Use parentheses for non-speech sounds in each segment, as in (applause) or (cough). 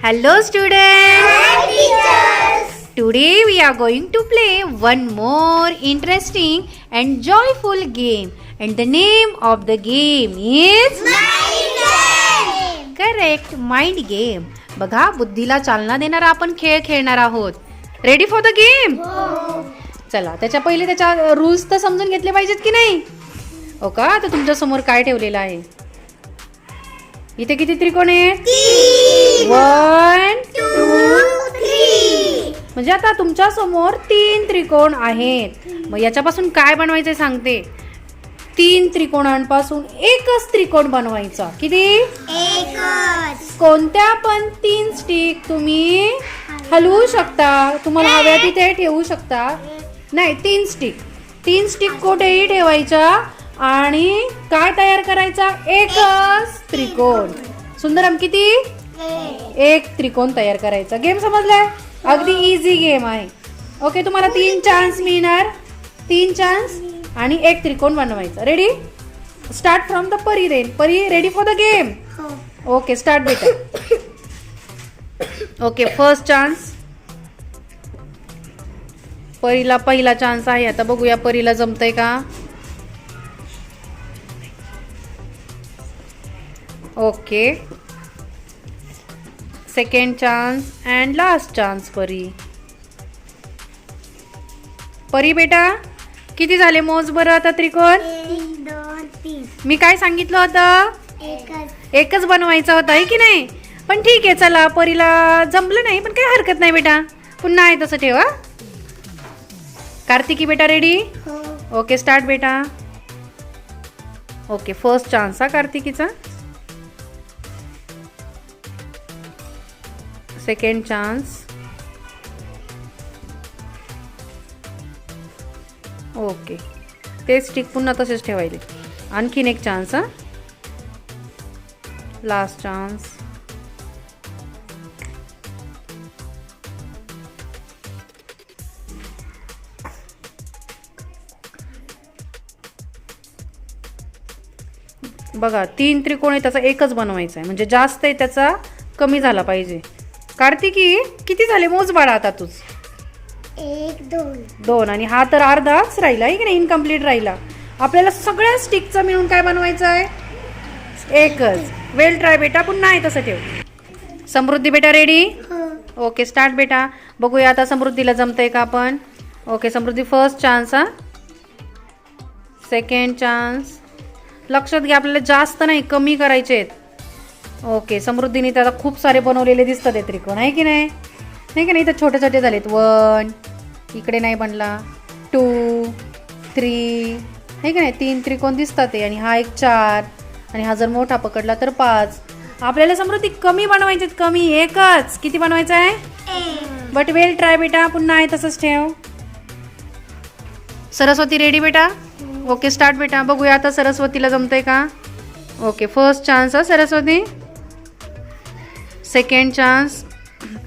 Hello students! Today we are going to play one more interesting and joyful game and the name of the game is correct mind game बघा बुद्धीला चालना देणारा आपण खेळ खेळणार आहोत रेडी फॉर द गेम चला त्याच्या पहिले त्याच्या रूल्स तर समजून घेतले पाहिजेत की नाही हो का? आता तुमच्यासमोर काय ठेवलेलं आहे? इथे किती त्रिकोण आहेत? वन म्हणजे आता तुमच्यासमोर तीन त्रिकोण आहेत. मग याच्यापासून काय बनवायचं सांगते. तीन त्रिकोणांपासून एकच त्रिकोण बनवायचा. किती? कोणत्या पण तीन स्टिक तुम्ही हलवू शकता. तुम्हाला हव्या तिथे ठेवू शकता. नाही तीन स्टिक तीन स्टिक कुठेही ठेवायच्या. आणि काय तयार करायचा? एकच त्रिकोण. सुंदरम किती? एक त्रिकोण तयार करायचा. गेम समजलाय? अगदी इझी गेम आहे. ओके तुम्हाला तीन चान्स मिळणार. तीन चान्स आणि एक त्रिकोण बनवायचा. Ready start from the Pari rain Pari ready for the game okay start बेटा ओके फर्स्ट चान्स परीला पहिला चान्स आहे. आता बघूया परीला जमतंय का? Okay. Second chance and last chance Pari. Pari बेटा किती झाले मोज बरं आता त्रिकोण? मी काय सांगितलं होतं? एकच एकच बनवायचा होता आहे की नाही? पण ठीक आहे चला परीला जमलं नाही पण काही हरकत नाही बेटा. पुन्हा आहे तसं ठेवा कार्तिकी बेटा रेडी हो. ओके स्टार्ट बेटा. ओके फर्स्ट चान्स हा कार्तिकीचा. सेकंड चान्स ओके ते स्टिक पुन्हा तसेच ठेवायचे आणखीन एक चान्स हां. लास्ट चान्स बघा तीन त्रिकोण आहे त्याचा एकच बनवायचा आहे म्हणजे जास्त आहे त्याचा कमी झाला पाहिजे. कार्तिकी किती झाले मोज बाळा आता तूच एक दोन. दोन. आणि हा तर अर्धाच राहिला आहे की नाही इनकम्प्लीट राहिला? आपल्याला सगळ्या स्टिकचं मिळून काय बनवायचं आहे एकच. वेल ट्राय बेटा. पुन्हा आहे तसं ठेव. समृद्धी बेटा रेडी हो. ओके स्टार्ट बेटा. बघूया आता समृद्धीला जमतंय का आपण? ओके समृद्धी फर्स्ट चान्स हा? सेकंड चान्स लक्षात घ्या आपल्याला जास्त नाही कमी करायचे आहेत. ओके समृद्धीने त्याला खूप सारे बनवलेले दिसतात आहे त्रिकोण आहे की नाही? नाही की नाही तर छोटे छोटे झालेत. वन इकडे नाही बनला. टू थ्री आहे की नाही? तीन त्रिकोण दिसतात आहे आणि हा एक चार आणि हा जर मोठा पकडला तर पाच. आपल्याला समृद्धी कमी बनवायचे कमी. एकच. किती बनवायचं आहे? बट वेल ट्राय बेटा पुन्हा आहे तसंच ठेव. सरस्वती रेडी बेटा? ओके स्टार्ट बेटा. बघूया आता सरस्वतीला जमतंय का? ओके फर्स्ट चान्स हा Saraswati. Second chance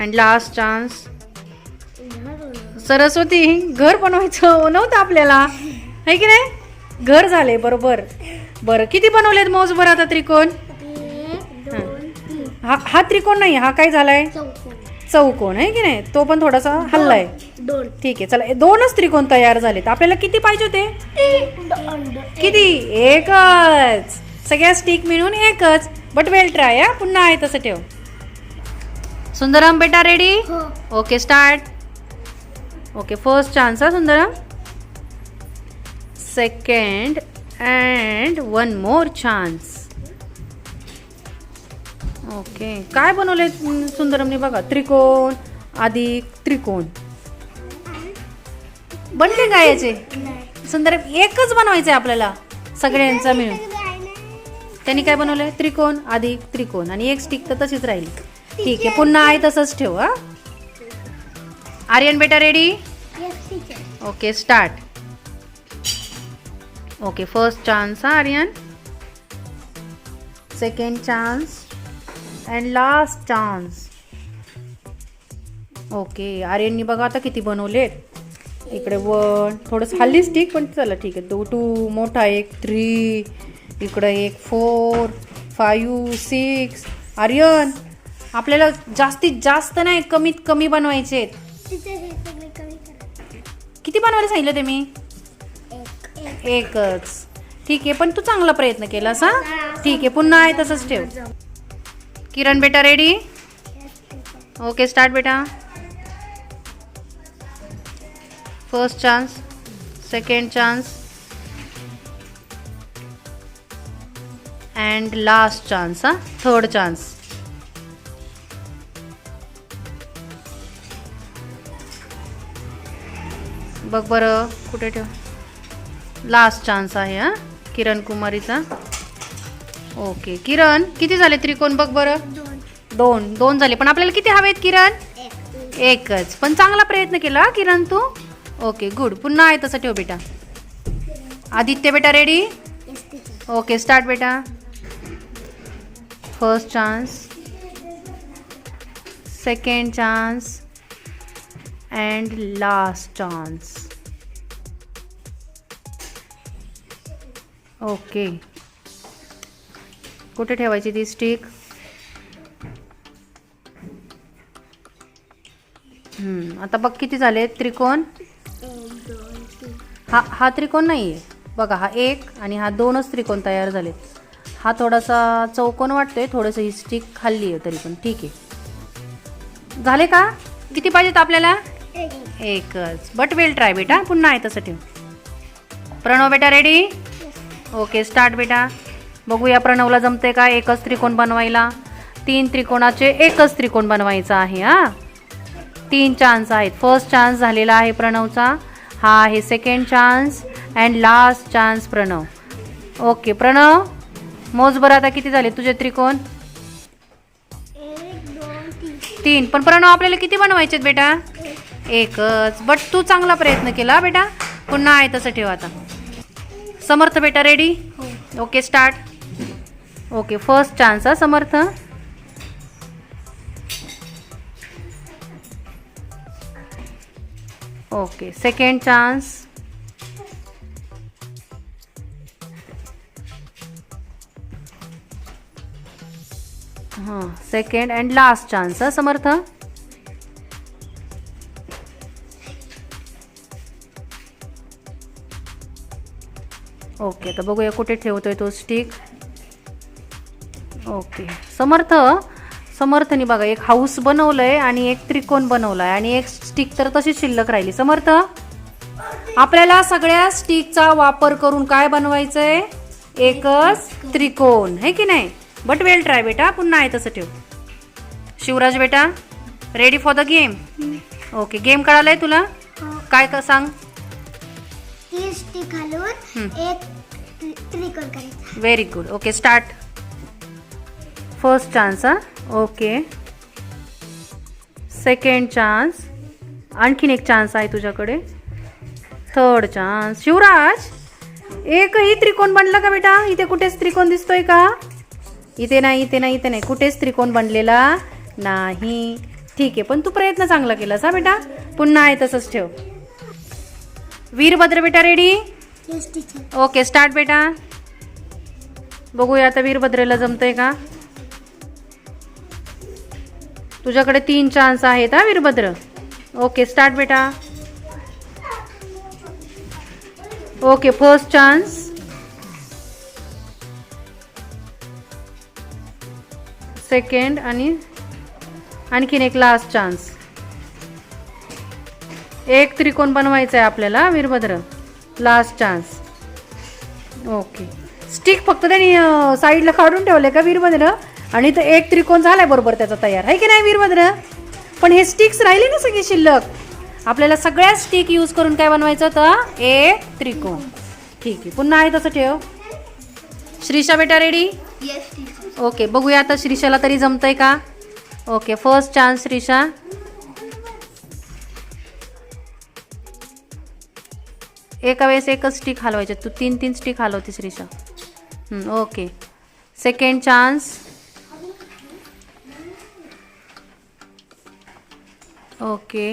and last chance Saraswati घर बनवायचं (laughs) नव्हतं आपल्याला. आहे की नाही? घर झाले बरोबर. बरं किती बनवलेत मोज बरं आता त्रिकोण? हा हा त्रिकोण नाही हा काय झालाय? चौकोन चौकोन आहे की नाही? तो पण थोडासा हल्लाय ठीक आहे चला दोनच त्रिकोण तयार झालेत. आपल्याला किती पाहिजे होते? किती? एकच. सगळ्या स्टिक मिळून एकच. बट वेल ट्राय हा? पुन्हा आहे तसं ठेव. सुंदरम बेटा रेडी हो. Okay start okay first chance हा Sundaram? Second and one more chance okay काय बनवले सुंदरमने बघा. त्रिकोण अधिक त्रिकोण. बनले काय याचे? सुंदरम एकच बनवायचं आपल्याला सगळ्यांचा मिळून. त्यांनी काय बनवलंय? त्रिकोण अधिक त्रिकोण. आणि एक स्टिक तर तशीच राहील. ठीक आहे पुन्हा आहे तसंच ठेव हा. आर्यन बेटा ready okay start okay first chance हा Aryan? Second chance and last chance okay आर्यननी बघा आता किती बनवलेत. इकडे वन थोडंसं हल्ली स्टिक पण चला ठीक आहे. टू टू मोठा एक थ्री इकडं एक फोर फायू सिक्स आर्यन आपल्याला जास्तीत जास्त नाही कमीत कमी बनवायचे आहेत. किती बनवायला सांगितलं ते मी? एक एक एकच. ठीक आहे पण तू चांगला प्रयत्न केलास हा? ठीक आहे पुन्हा आहे तसंच ठेव. किरण बेटा रेडी ओके स्टार्ट बेटा. First chance second chance and last chance हा? थर्ड चान्स बघ बरं कुठे ठेव. लास्ट चान्स आहे हा? किरण कुमारीचा. ओके किरण किती झाले त्रिकोण बघ बरं? दोन. दोन झाले. पण आपल्याला किती हवेत किरण? एकच. पण चांगला प्रयत्न केला किरण तू? ओके गुड पुन्हा आहे तसं ठेव बेटा. आदित्य बेटा रेडी ओके स्टार्ट बेटा. First chance second chance and last chance okay कुठे ठेवायची ती स्टिक आता बघ किती झाले? त्रिकोण? हा हा त्रिकोण नाही आहे बघा हा एक आणि हा दोनच त्रिकोण तयार झाले हा थोडासा चौकोन वाटतोय थोडंसं ही स्टिक खाल्ली आहे तरी पण. ठीक आहे. झाले का? किती पाहिजेत आपल्याला? एकच. बट विल ट्राय बेटा. पुन्हा आहे तसं ठेव. प्रणव बेटा रेडी ओके स्टार्ट बेटा. बघूया प्रणवला जमते का एकच त्रिकोण बनवायला. तीन त्रिकोणाचे एकच त्रिकोण बनवायचा आहे हा? तीन चान्स आहेत. फर्स्ट चान्स झालेला आहे प्रणवचा. हा आहे second chance and last chance Pranav. Okay Pranav मोज बरं आता किती झाले? तुझे त्रिकोण? तीन. पण प्रणव आपल्याला किती बनवायचे आहेत बेटा? एकच. बट तू चांगला प्रयत्न केला बेटा. पुन्हा आहे तसं ठेव आता. समर्थ बेटा ready okay start okay first chance हा समर्थ. ओके सेकंड चान्स हां सेकंड अँड लास्ट चान्स हा समर्थ? ओके तर बघूया कुठे ठेवतोय तो स्टिक ओके समर्थ समर्थनी बघा एक हाऊस बनवलंय आणि एक त्रिकोण बनवलाय आणि एक स्टिक तर तशी शिल्लक राहिली. समर्थ आपल्याला सगळ्या स्टिकचा वापर करून काय बनवायचंय? एकच त्रिकोण है की नाही? बट वेल ट्राय बेटा पुन्हा आहे तसं ठेव. शिवराज बेटा ready for the game okay game कळालाय तुला? काय का सांग? तीन स्टिक घालून हम्म. एक त्रि- त्रिकोण करायचा very good okay start first chance हा? ओके सेकंड चान्स आणखीन एक चान्स आहे तुझ्याकडे. थर्ड चान्स शिवराज एकही त्रिकोण बनला का बेटा? इथे कुठेच त्रिकोण दिसतोय का? इथे नाही इथे नाही इथे नाही. कुठेच त्रिकोण बनलेला नाही. ठीक आहे पण तू प्रयत्न चांगला केलास हा बेटा. पुन्हा आहे तसंच ठेव. वीरभद्र बेटा रेडी ओके स्टार्ट बेटा. बघूया आता वीरभद्रेला जमतंय का? तुझ्याकडे तीन चान्स आहेत हा वीरभद्र. ओके स्टार्ट बेटा. ओके फर्स्ट चान्स सेकंड आणि आणखीन एक लास्ट चान्स एक त्रिकोण बनवायचा आहे आपल्याला Virbhadra. Last chance okay stick फक्त त्यांनी साईडला काढून ठेवले का वीरभद्र? आणि तर एक त्रिकोण झालाय बरोबर त्याचा तयार. आहे की नाही वीरभद्र? पण हे स्टिक्स राहिले ना सगळे शिल्लक? आपल्याला सगळ्या स्टिक यूज करून काय बनवायचं? तर एक त्रिकोण. ठीक आहे. पुन्हा आहे तसं ठेव. श्रीषा बेटा रेडी ओके बघूया आता श्रीषाला तरी जमतंय का? ओके फर्स्ट चान्स श्रीषा एका वेळेस एकच स्टिक हलवायचे. तू तीन तीन stick हलवतीस Shrisha okay second chance okay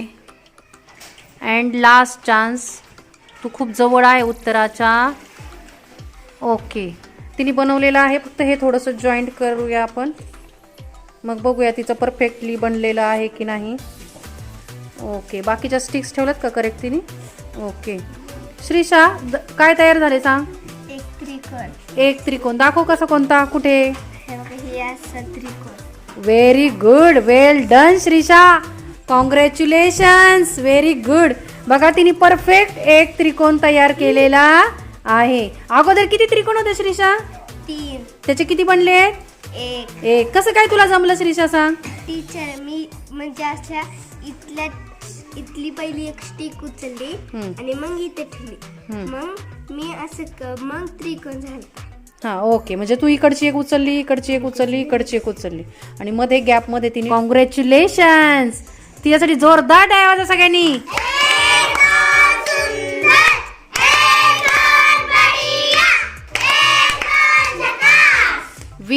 and last chance तू खूप जवळ आहे उत्तराच्या. ओके तिने बनवलेलं आहे. फक्त हे थोडंसं जॉईंट करूया आपण. मग बघूया तिचं परफेक्टली बनलेलं आहे की नाही. ओके बाकीच्या स्टिक्स ठेवल्यात का करेक्ट तिने? ओके श्रीषा द- काय तयार झाले सांग? एक त्रिकोण. एक त्रिकोण. दाखव कसं कोणता? कुठे? Very good well done Shrisha. Congratulations very good बघा तिने परफेक्ट एक त्रिकोण तयार केलेला. आहे. अगोदर किती त्रिकोण होते श्रीषा तीन. त्याचे किती बनले? एक. एक. कसं काय तुला जमलं श्रीषा सांग? टीचर मी म्हणजे अशा इथल्या इथली पहिली एक स्टिक उचलली हम्म. आणि मग इथे ठेवली. हम्म. मग मी असं क- मग त्रिकोण झालं. हा ओके. म्हणजे तू इकडची एक उचलली इकडची एक उचलली इकडची एक उचलली. आणि मध्ये गॅपमध्ये तिने कॉंग्रॅच्युलेशन्स तिच्यासाठी जोरदार डायवाजा सगळ्यांनी.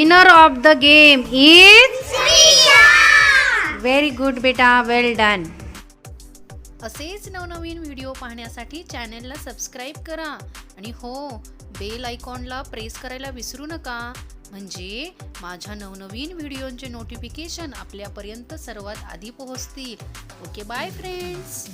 Winner of the game is very good बेटा वेल डन असेच नवनवीन व्हिडिओ पाहण्यासाठी चॅनेलला सबस्क्राईब करा. आणि हो बेल आयकॉनला प्रेस करायला विसरू नका. म्हणजे माझ्या नवनवीन व्हिडिओंचे नोटिफिकेशन आपल्यापर्यंत सर्वात आधी पोहोचतील. Okay bye friends